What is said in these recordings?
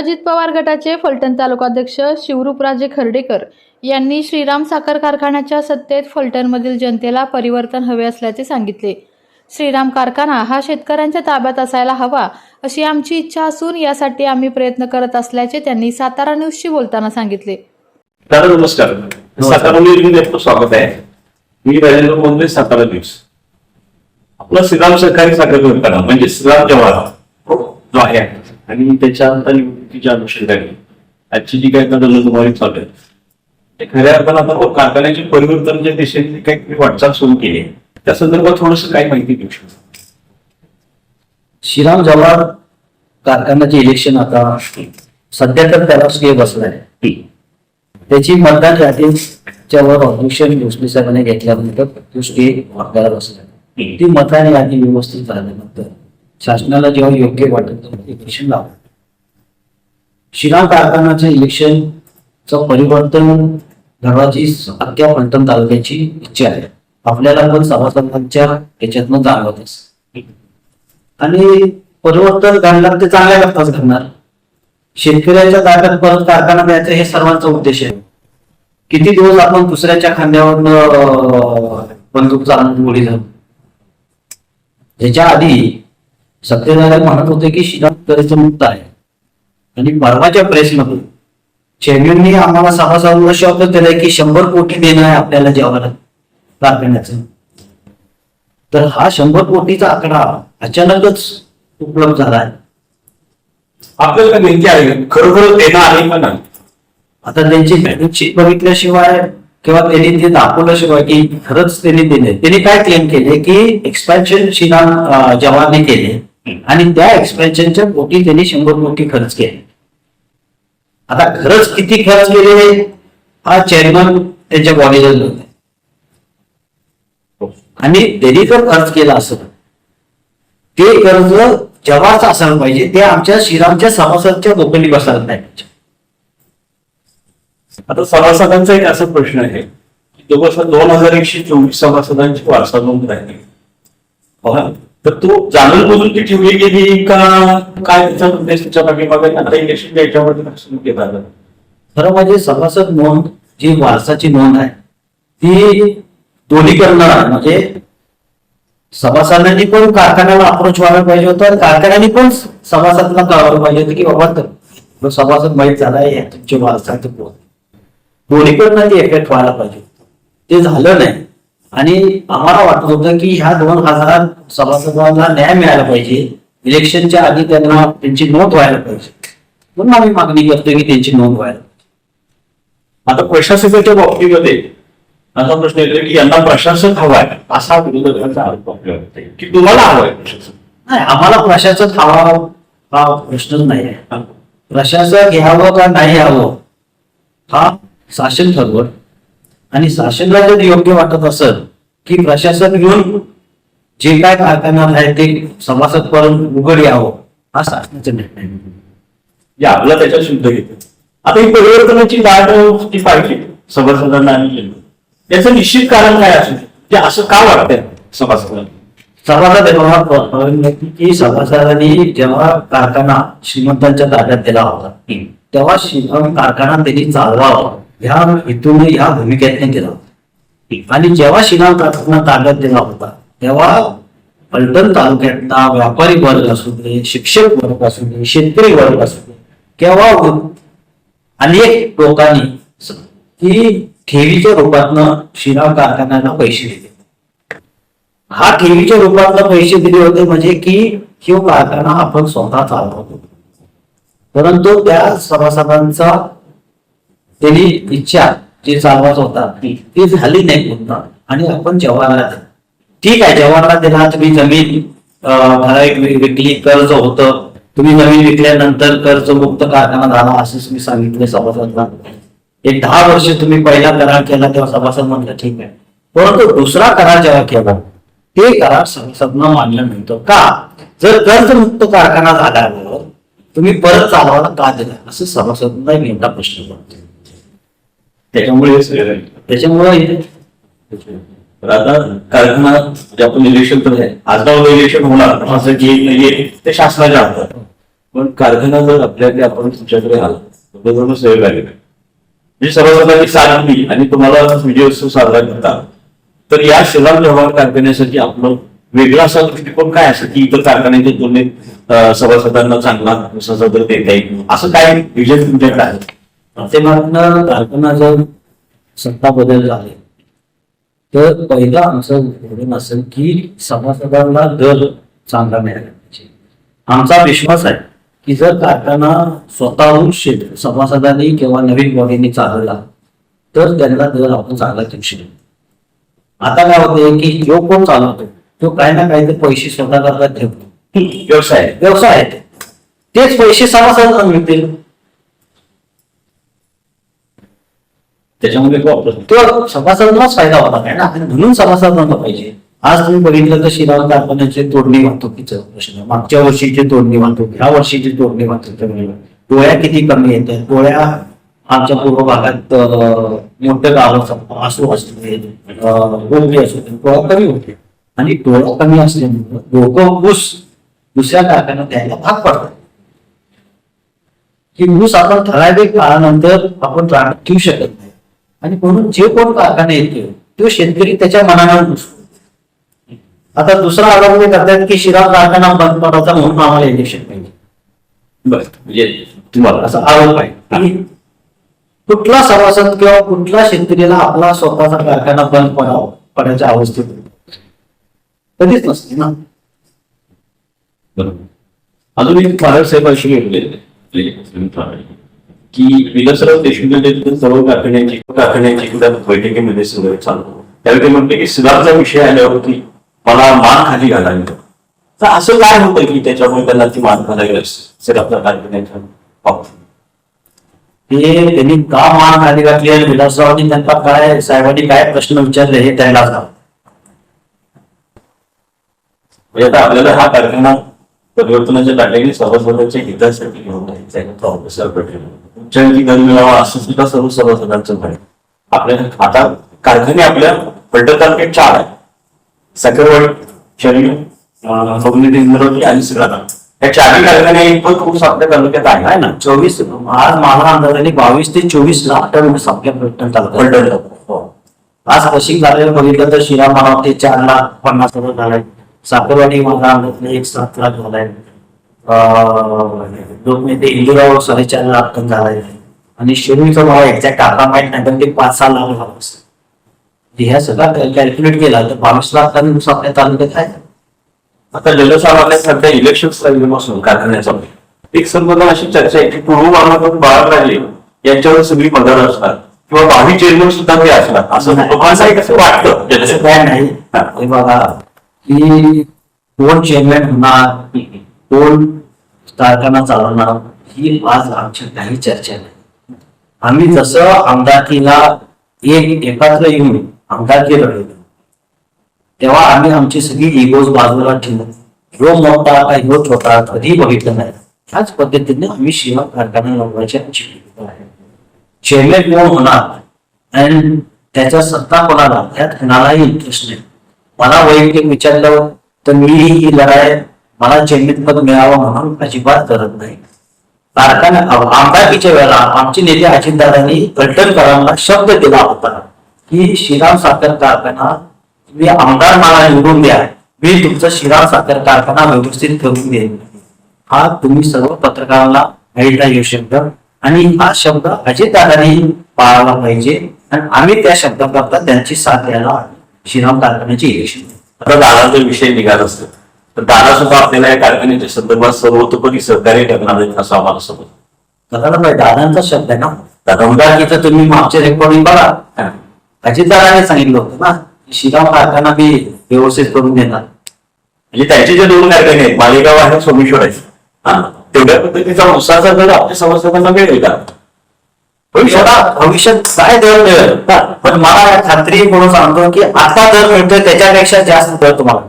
अजित पवार गटाचे फलटण तालुकाध्यक्ष शिवरूपराजे खर्डेकर यांनी श्रीराम साखर कारखान्याच्या सत्तेत फलटणमधील जनतेला परिवर्तन हवे असल्याचे सांगितले. श्रीराम कारखाना हा शेतकऱ्यांच्या ताब्यात असायला हवा अशी आमची इच्छा असून यासाठी आम्ही प्रयत्न करत असल्याचे त्यांनी सातारा न्यूजशी बोलताना सांगितले. दादा नमस्कार. सातारा न्यूज स्वागत आहे. मी राजेंद्र मोंदे सातारा न्यूज. आपला श्रीराम सहकारी साखर कारखाना म्हणजे श्रीराम जवाहर जो आहे. आणि त्याच्या आता अनुषंगाने. आजची जी काही रणधुमारी चालू आहे ते खऱ्या अर्थानं आता कारखान्याचे परिवर्तनाच्या दिशेने काही वाटचाल सुरू केली आहे त्या संदर्भात थोडस काही माहिती देऊ शकतो. श्रीराम जव्हार कारखान्याचे इलेक्शन आता सध्या तर त्याला स्टे बसलाय त्याची मतदान यादीच्या वर ऑब्जेक्शन भोसले साहेबांनी घेतल्यानंतर तो स्टे आपल्याला बसला ती मतदान यादी व्यवस्थित झाल्यानंतर शासनाला जेव्हा योग्य वाटेल तेव्हा इलेक्शन लावलं. श्रीराम कारखान्याचं इलेक्शनचं परिवर्तन घडवायची अख्ख्या फलटण तालुक्याची इच्छा आहे. आपल्याला पण सभासदांच्या याच्यातनं जाणवत आणि परिवर्तन घडणार ते चांगल्या करताच घडणार. शेतकऱ्याच्या ताब्यात परत कारखाना द्यायचा हे सर्वांचा उद्देश आहे. किती दिवस आपण दुसऱ्याच्या खांद्यावर बंदूक चालून गोळी झालो? त्याच्या आधी सत्यनारायण म्हणत होते की शिराम कर्ज मुक्त आहे. आणि परवाच्या प्रेसमध्ये चेअरमॅननी आम्हाला सभासदांना शब्द दिलाय की शंभर कोटी देणं आहे आपल्याला जेव्हा कारखान्याचं. तर हा शंभर कोटीचा आकडा अचानकच उपलब्ध झाला आहे. आपल्याला नेमकी आहे? खरोखर देणं आहे का नाही? आता त्यांची बॅलन्स शीट बघितल्याशिवाय किंवा त्यांनी ते दाखवल्याशिवाय की खरंच त्यांनी दिले त्यांनी काय क्लेम केले की एक्सपेन्शन श्रीराम अं, जवानने केले आणि त्या एक्सपेन्शनच्या पोटी त्यांनी शंभर कोटी खर्च केले. आता खरंच किती खर्च केले हा? चेअरमन त्यांच्या बॉडीला होते आणि त्यांनी जर खर्च केला असं ते कर्ज जवाच असायला पाहिजे. ते आमच्या श्रीरामच्या सभासदच्या लोकांनी बसायला पाहिजे. आता सभासदांचा एक असा प्रश्न आहे की जवळपास दोन हजार एकशे चोवीस सभासदांची वारसा नोंद राहिली. तर तो जाणून बुजून ती ठेवली गेली का? काय त्याचा उद्देश त्याच्या पाठीमागे आता इलेक्शन याच्यावरती लक्ष केला खरं म्हणजे सभासद नोंद जी वारसाची नोंद आहे ती दोन्ही करणार म्हणजे सभासदांनी पण कारखान्याला अप्रोच व्हायला पाहिजे होतं आणि कारखान्याने पण सभासदांना कळवायला पाहिजे होतं की बाबा तर सभासद माहीत झालाय हे तुमचे वारसाचं दोन्ही दोन्हीकडनं ती एफेक्ट व्हायला पाहिजे ते झालं नाही. आणि आम्हाला वाटत होतं की ह्या दोन हजार सभासदांना न्याय मिळाला पाहिजे. इलेक्शनच्या आधी त्यांना त्यांची नोंद व्हायला पाहिजे. म्हणून आम्ही मागणी करतोय की त्यांची नोंद व्हायला आता प्रशासकाच्या बाबतीमध्ये असा प्रश्न येतो की यांना प्रशासक हवाय असा विरोधकांचा आरोप होतोय. की तुम्हाला हवाय प्रशासक नाही आम्हाला प्रशासक हवा हा प्रश्नच नाही आहे. प्रशासक घ्यावं का नाही हवं हा शासन ठरवत आणि शासनाला जर योग्य वाटत असेल की प्रशासन घेऊन जे काय कारखाना आहे ते सभासद पर्यंत उघड यावं हा शासनाचा निर्णय आपलं त्याच्यात शुद्ध घेतो आता ही परिवर्तनाची दाट जी पाहिजे सभासदांना आणि जनतेला. याचं निश्चित कारण काय असू? जे असं का वाटतंय सभासदांना सभासद तेव्हा की सभासदांनी जेव्हा कारखाना श्रीमंतांच्या ताब्यात दिला होता तेव्हा श्रीमंत कारखाना त्यांनी चालवावा ह्या हेतून या भूमिकेने दिला होता आणि जेव्हा श्रीराम कारखाना ताब्यात दिला होता. तेव्हा पलटण तालुक्यातला व्यापारी वर्ग असू दे शिक्षक वर्ग असू दे शेतकरी वर्ग असू दे केव्हा अनेक लोकांनी ही ठेवीच्या रूपातनं श्रीराम कारखान्यांना पैसे दिले. हा ठेवीच्या रूपातनं पैसे दिले होते म्हणजे की तो कारखाना आपण स्वतः चालवतो परंतु त्या सभासदांचा त्यांनी इच्छा जे चालवायचा होता ती झाली नाही पुन्हा आणि आपण जवाहरला ठीक आहे जवाहरला दिला तुम्ही जमीन ठराविक विकली कर्ज होतं. तुम्ही जमीन विकल्यानंतर कर्ज मुक्त कारखाना झाला असं तुम्ही सांगितले सभासदला एक दहा वर्ष तुम्ही पहिला करार केला तेव्हा सभासद म्हटलं ठीक आहे. परंतु दुसरा करार जेव्हा केला ते करार सभासदनं मानलं नव्हतं. का? जर कर्जमुक्त कारखाना झाल्यावर तुम्ही परत चालवायला का दिला? असं सभासदांना एक मोठा प्रश्न पडतो. त्याच्यामुळे. त्याच्यामुळे तर आता कारखाना जे आपण इलेक्शन तर आहे आजकाल इलेक्शन होणार. असं जे ये- ते शासनाच्या हातात. पण कारखाना जर आपल्याकडे आपण तुमच्याकडे आला जवळजवळ सहयोग आले म्हणजे सर्वसाधारण साथ दिली आणि तुम्हाला विजयोत्सव साजरा करता तर या शिलाम व्यवहार कारखान्यासाठी आपलं वेगळा असा दृष्टिकोन काय असेल की इतर कारखान्याच्या तुलनेत सभासदांना चांगला वगैरे देता येईल? असं काय विजय तुमच्याकडे आहे? माध्यमातनं कारखाना जर सत्ता बदल झाले तर पहिला आमचं धोरण असेल की सभासदांना दर चांगला मिळाला पाहिजे आमचा विश्वास आहे की जर कारखाना स्वतःहून शेत सभासदांनी किंवा नवीन बॉडीने चालवला तर त्यांना दर आपण चांगला देऊ शकतो आता काय होते की जो कोण चालवतो तो काही ना काहीतरी पैसे स्वतः करता ठेवतो व्यवसाय आहे. व्यवसाय. तेच पैसे सभासदांना मिळतील त्याच्यामध्ये वापर तो सभासदांनाच फायदा होता काय ना म्हणून सभासदांना पाहिजे. आज तुम्ही बघितलं तर शिराम कारखान्याचे तोडणी वाहतुकीचं प्रश्न मागच्या वर्षीची तोडणी वाहतूक ह्या वर्षीची तोडणी वाहतूक डोळ्या किती कमी येत आहेत? डोळ्या आमच्या पूर्व भागात मोठ्या मोठं गाव असू असते असू डोळा कमी होते. आणि डोळा कमी असल्यामुळे लोक ऊस दुसऱ्या कारखान्यात द्यायला भाग पडतात. की ऊस आपण ठराविक काळानंतर आपण रानात ठेवू शकत नाही. आणि म्हणून जे कोण कारखाने येते तो शेतकरी त्याच्या मनानं ऊस आता दुसरा आरोप हे करतात की शिराम कारखाना बंद पडायचा म्हणून आम्हाला इलेक्शन पाहिजे. बरं म्हणजे तुम्हाला असा आरोप आहे. कुठला सभासद किंवा कुठला शेतकरीला आपला स्वतःचा कारखाना बंद पडावा पडायच्या अवस्थेत कधीच नसते ना. बरोबर. अजून एक महाराज साहेब अशी भेटले की विलासराव देशमुख यांच्या सर्व कारखान्याची कारखान्याची सुद्धा बैठकीमध्ये सगळं चालू त्यावेळी ते की सिद्धार्थचा विषय आल्यावरती मला मान खाली घालावी. तर असं काय होतं की त्याच्यामुळे त्यांना ती मान घालावी लागते सिद्धार्थ कारखान्याच्या बाबतीत? हे त्यांनी का मान खाली घातली आणि विलासरावांनी त्यांना काय साहेबांनी काय प्रश्न विचारले हे त्यांना म्हणजे आता आपल्याला हा कारखाना परिवर्तनाच्या लाटेने सभासदांच्या हितासाठी घेऊन जायचा आहे. तो उच्चांकी दर मिळावा असं सुद्धा सर्व सभासदांचं म्हणे आपल्या आता कारखाने आपल्या पलटण तालुक्यात चार आहे सकरवाडी शरीर इंद्रावती आणि सिराणा या चारही कारखाने इतकं ऊस आपल्या तालुक्यात आहे ना चोवीस आज मला अंदाजाने बावीस ते चोवीस लाख टन ऊस आपल्या पलटण हो. आज पश्चिम झालेलं बघितलं तर शिरा मला वाटते चार लाख पन्नास हजार झालाय साखरवाडी मला अंदाजाने एक सात लाख झालाय दोन ते इंदुरावर साडेचार लाख टन झालाय आणि शिरूरचं मला एक्झॅक्ट आकडा माहीत नाही पण ते पाच सहा लाख झालं ह्या सगळं कॅल्क्युलेट केला तर बावीस लाख टन आपल्या तालुक्यात आहे. आता जलसामान्य सध्या इलेक्शन लागल्यापासून कारखान्याचा एक सर मला अशी चर्चा आहे की पूर्व मानवतात बाळराजे यांच्यावर सगळी पदार असणार किंवा भावी चेअरमन सुद्धा ते असणार असं नाही. लोकांना एक असं वाटतं? काय नाही. बघा की कोण चेअरमॅन होणार कोण कारखाना चालवणार ही आज आमची काही चर्चा नाही. आम्ही जसं आमदारकीला एक एकत्र येऊन आमदारकी लढवली तेव्हा आम्ही आमची सगळी इगोज बाजूला ठेवून ह्यो मोठा का ह्यो छोटा कधी बघितलं नाही. त्याच पद्धतीने आम्ही शिवा कारखाना लढवायची आमची चेअरमॅन कोण होणार? आणि त्याच्या सत्ता कोणाला? त्यात कोणालाही इंटरेस्ट नाही. मला वैयक्तिक विचारलं तर मी ही लढाई मला चेअरमॅन पद मिळावं म्हणून अजिबात करत नाही. कारखाने आमदारकीच्या वेळेला आमचे नेते अजितदादांनी कळटणकरांना शब्द दिला होता की श्रीराम साखर कारखाना तुम्ही आमदार मला निवडून द्या. मी तुमचा श्रीराम साखर कारखाना व्यवस्थित करून देईन. हा तुम्ही सर्व पत्रकारांना ऐकला येऊ शब्द आणि हा शब्द अजितदादांनी पाळायला पाहिजे. आणि आम्ही त्या शब्दाकरता त्यांची साथ द्यायला श्रीराम कारखान्याची इलेक्शन आता दादाचा विषय निघाला असतो. तर दादा सुद्धा आपल्याला या कारखान्याच्या संदर्भात सर्वतोपरी सहकार्य करणार आहेत असं आम्हाला समजतं. पाहिजे दादांचा शब्द आहे ना? दादा तुम्ही मागचे रेकॉर्डिंग बघा. हा. अजितदादाने सांगितलं होतं ना श्रीराम कारखाना मी व्यवस्थित करून देणार. म्हणजे त्यांचे जे दोन कारखाने आहेत मालेगाव आहे सोमेश्वर आहे. तेवढ्या पद्धतीचा उसाचा दर आपल्या सभासदांना मिळेल का भविष्यात भविष्यात काय दर मिळेल? पण मला खात्री म्हणून सांगतो की आता दर मिळतोय त्याच्यापेक्षा जास्त दर तुम्हाला.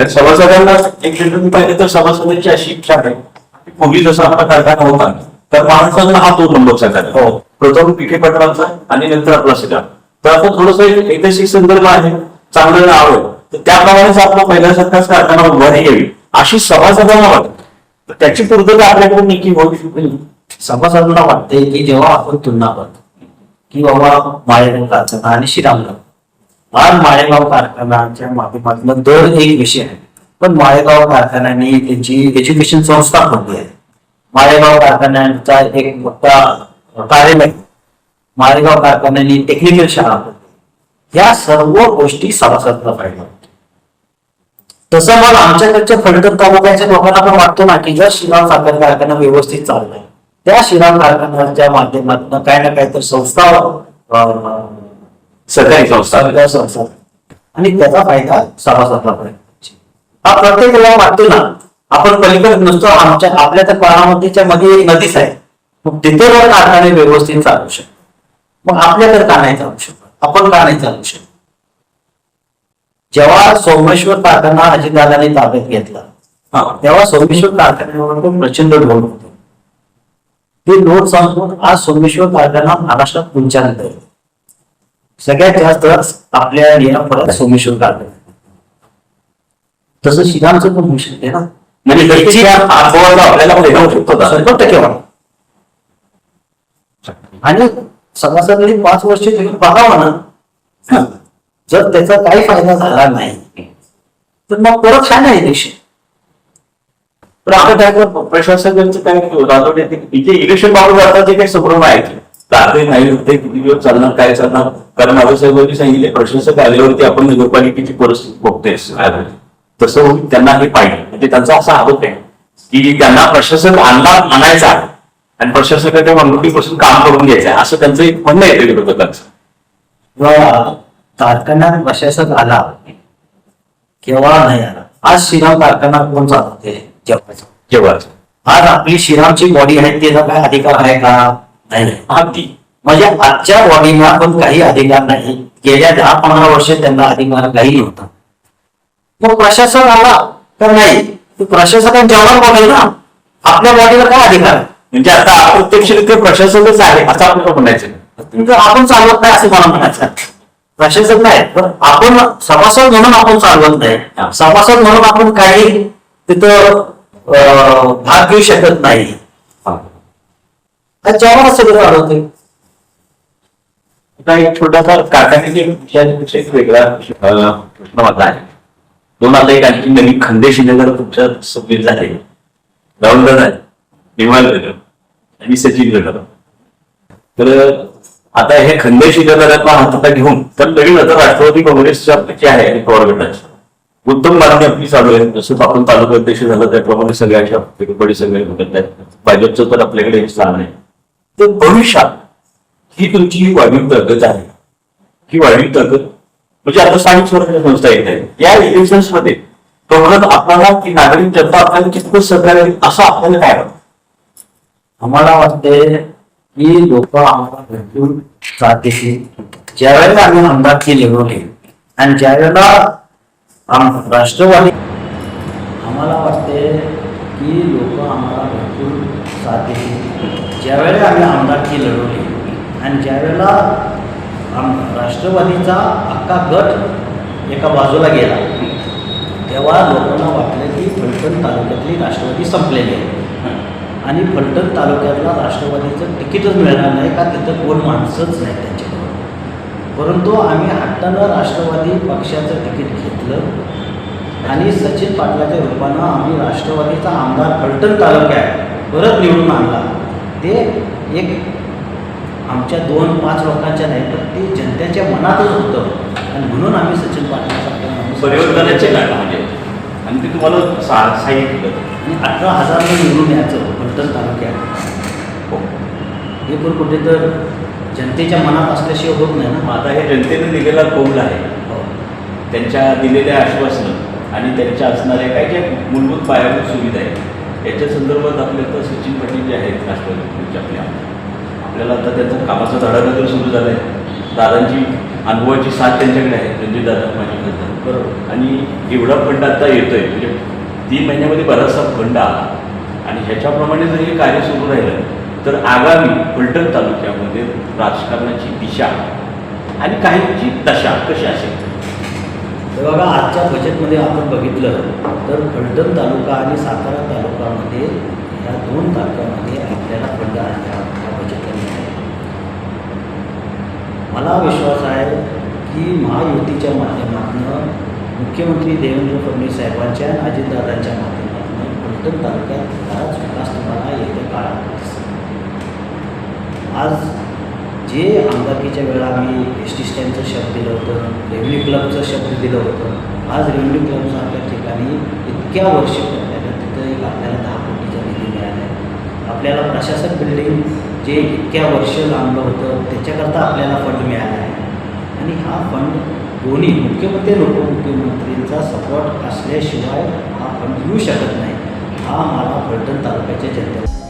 तर सभासदांना एक दृष्टीने पाहिजे तर सभासदांची अशी इच्छा आहे. की पूर्वी जसा आपला कारखाना होता तर महाराष्ट्राचा हा तो नंबरचा कारखाना हो. प्रथम पिठे पटरांचा आणि नंतर आपला सिद्धार्थ तर आपण थोडस ऐतिहासिक संदर्भ आहे. चांगलं नाव. आहे तर त्याप्रमाणेच आपला पहिल्यासारखाच कारखाना उभारी यावी अशी सभासदांना वाटतं. तर त्याची पूर्तता आपल्याकडून नक्की होऊ शकते. सभासदांना वाटते की जेव्हा आपण तुलना करतो की बाबा कारखाना आणि श्रीरामगाव आज माळेगाव कारखानाच्या माध्यमातून दर एक विषय आहे. पण माळेगाव कारखान्याने त्यांची एज्युकेशन संस्था खोलली आहे? माळेगाव कारखान्याचा एक मोठा कार्यालय माळेगाव कारखान्याने टेक्निकल शाळा खोलली या सर्व गोष्टी सभासदला पाहिजे तसं मग आमच्याकडच्या फलटण तालुक्याच्या लोकांना पण वाटतो ना की जर श्रीराम साखर कारखाना व्यवस्थित चाललाय त्या श्रीराम कारखान्याच्या माध्यमातून काही ना काही तर संस्था अं, सरकारी संस्था. सरकार संस्था. आणि त्याचा फायदा सभासदांना हा प्रत्येकाला वाटतो ना आपण पलीकडे नसतो आमच्या आपल्या तर बारामतीच्या मध्ये एक नदीच आहे. मग तिथे जर कारखाने व्यवस्थित चालू शकतो मग आपल्याकडे का नाही चालू शकत? आपण का नाही चालू शकत? जेव्हा सोमेश्वर कारखाना अजितदादाने ताब्यात घेतला हा. तेव्हा सोमेश्वर कारखान्यावर प्रचंड लोड होतो. ते लोड संपून आज सोमेश्वर कारखाना महाराष्ट्रात पुंच्यानंतर आहे. सगळ्यात जास्त आपल्या परत सोमेश्वर कारखाना तसं श्रीरामचं पण होऊ शकते ना. म्हणजे त्याची आपल्याला होऊ शकतो शंभर टक्के होणार. आणि सभासदांनी पाच वर्ष तुम्ही बघावं ना जर त्याचा काही फायदा झाला नाही तर मग परत काय नाही देश. पण आपल्या प्रशासकांचं काय राजवट इथे इलेक्शन बाबत जातात जे काही संभ्रम आहे राहते नाही होते किती दिवस चालणार काय चालणार? कारण बाबासाहेबांनी सांगितले प्रशासक आल्यावरती आपण नगरपालिकेची परिस्थिती बघतोय तसं होईल त्यांना हे पाहिजे. म्हणजे त्यांचा असा आरोप आहे की त्यांना प्रशासक आणला आणायचा आहे. आणि प्रशासकाच्या मागणीपासून काम करून घ्यायचं आहे. असं त्यांचं एक म्हणणं येते विरोधकांचं. किंवा कारखान्यात प्रशासक आला केव्हा नाही आला. आज श्रीराम कारखाना कोण चालवते जेव्हा जेव्हा आज आपली श्रीरामची बॉडी आहे त्याचा काय अधिकार आहे का? नाही ती म्हणजे आजच्या बॉडीला पण काही अधिकार नाही. गेल्या दहा पंधरा वर्ष त्यांना अधिकार काही नव्हता. मग प्रशासक आला तर नाही. ते प्रशासकांच्यावर बॉडी ना आपल्या बॉडीला काय अधिकार? म्हणजे आता अप्रत्यक्षरित्या प्रशासकच आहे असं आपल्याला म्हणायचं म्हणजे आपण चालवत नाही असं मला म्हणायचं? प्रशासक नाही. पण आपण सभासद म्हणून आपण चालवत नाही. सभासद म्हणून आपण काही तिथं भाग घेऊ शकत नाही. जेव्हा सगळं चालवते आता एक छोटासा कारखान्याच्या विषयापेक्षा एक वेगळा अं, प्रश्न माझा आहे. दोन आता एक आणखी नवीन खंदे शिलेदार तुमच्या सबमिट झाले. राहुल दादा निवाल गडर आणि सचिन गडर तर आता हे खंदे शिलेदारांना हातात घेऊन तर नवीन आता राष्ट्रवादी काँग्रेसच्या जे आहे आणि पवार गटाची. उत्तम मागणी आपली चालू आहे जसं आपण तालुका अध्यक्ष झालं त्याप्रमाणे सगळ्याच्या वेगवेगळे सगळे होत आहेत. भाजपचं तर आपल्याकडे हे स्थान आहे. तर भविष्यात ही तुमची ही वाढीव ताकद आहे. ही वाढीव ताकद म्हणजे आता स्थानिक स्वराज्य संस्था येत आहे या इलेक्शन्समध्ये परत आपल्याला की नागरिक जनता आपल्याला कितपत सहकार्य असं आपल्याला काय वाटतं? आम्हाला वाटते की लोक आम्हाला भेटून जातील ज्यावेळेला आम्ही आमदारकी निवडली आणि ज्यावेळेला राष्ट्रवादी आम्हाला वाटते की लोक आम्हाला भरपूर साथ देतील. ज्यावेळेला आम्ही आमदारकी लढवली आणि ज्यावेळेला आम राष्ट्रवादीचा अख्खा गट एका बाजूला गेला तेव्हा लोकांना वाटलं की फलटण तालुक्यातली राष्ट्रवादी संपलेली आहे. आणि फलटण तालुक्यातला राष्ट्रवादीचं तिकीटच मिळणार नाही का? तिथं कोण माणसंच नाही त्यांच्याकडून. परंतु आम्ही हट्टानं राष्ट्रवादी पक्षाचं तिकीट घेतलं. आणि सचिन पाटलाच्या रूपानं आम्ही राष्ट्रवादीचा आमदार फलटण तालुक्यात परत निवडून आणला. ते एक आमच्या दोन पाच लोकांच्या नाही तर ते जनतेच्या मनातच होतं. आणि म्हणून आम्ही सचिन पाटलाचा परिवर्तनाचे कारण म्हणजे आणि ते तुम्हाला सा- सांगितलं आणि अठरा हजार निवडून यायचं फलटण तालुक्यात. हो. हे पण कुठे तर जनतेच्या मनात असल्याशिवाय होत नाही ना. आता हे जनतेने दिलेला कौल आहे. त्यांच्या दिलेल्या आश्वासनं आणि त्यांच्या असणाऱ्या काही ज्या मूलभूत पायाभूत सुविधा आहेत याच्या संदर्भात आपले आता सचिन पाटील जे आहेत राष्ट्रवादी आपल्या आपल्याला आता त्यांचा कामाचा तर सुरू झाला आहे दादांची अनुभवाची साथ त्यांच्याकडे आहे रणजित दादा माझी खासदार. बरोबर. आणि एवढा फंड आता येतोय म्हणजे तीन महिन्यामध्ये बराचसा फंड आला. आणि ह्याच्याप्रमाणे जर हे कार्य सुरू राहिलं तर आगामी फलटण तालुक्यामध्ये राजकारणाची दिशा आणि काहींची दशा कशी असेल? तर बघा आजच्या बजेटमध्ये आपण बघितलं तर फलटण तालुका आणि सातारा तालुकामध्ये या दोन तालुक्यामध्ये आपल्याला फंड आहे बजेटमध्ये आहे. मला विश्वास आहे की महायुतीच्या माध्यमातून मुख्यमंत्री देवेंद्र फडणवीस साहेबांच्या आणि अजितदादांच्या माध्यमातून फलटण तालुक्यात बराच विकास तुम्हाला येत्या काळात आज जे आमदारकीच्या वेळा आम्ही एस टी स्टँडचं शब्द दिलं होतं रेव्हन्यू क्लबचं शब्द दिलं होतं. आज रेव्हन्यू क्लबसारख्या ठिकाणी इतक्या वर्ष करताना तिथं एक आपल्याला दहा कोटीचा निधी मिळाला आहे आपल्याला प्रशासक बिल्डिंग जे इतक्या वर्ष लांबलं होतं त्याच्याकरता आपल्याला फंड मिळाला आहे आणि हा फंड दोन्ही मुख्यमंत्री आणि उपमुख्यमंत्रींचा सपोर्ट असल्याशिवाय हा फंड येऊ शकत नाही. हा मला फलटण तालुक्याच्या जनतेला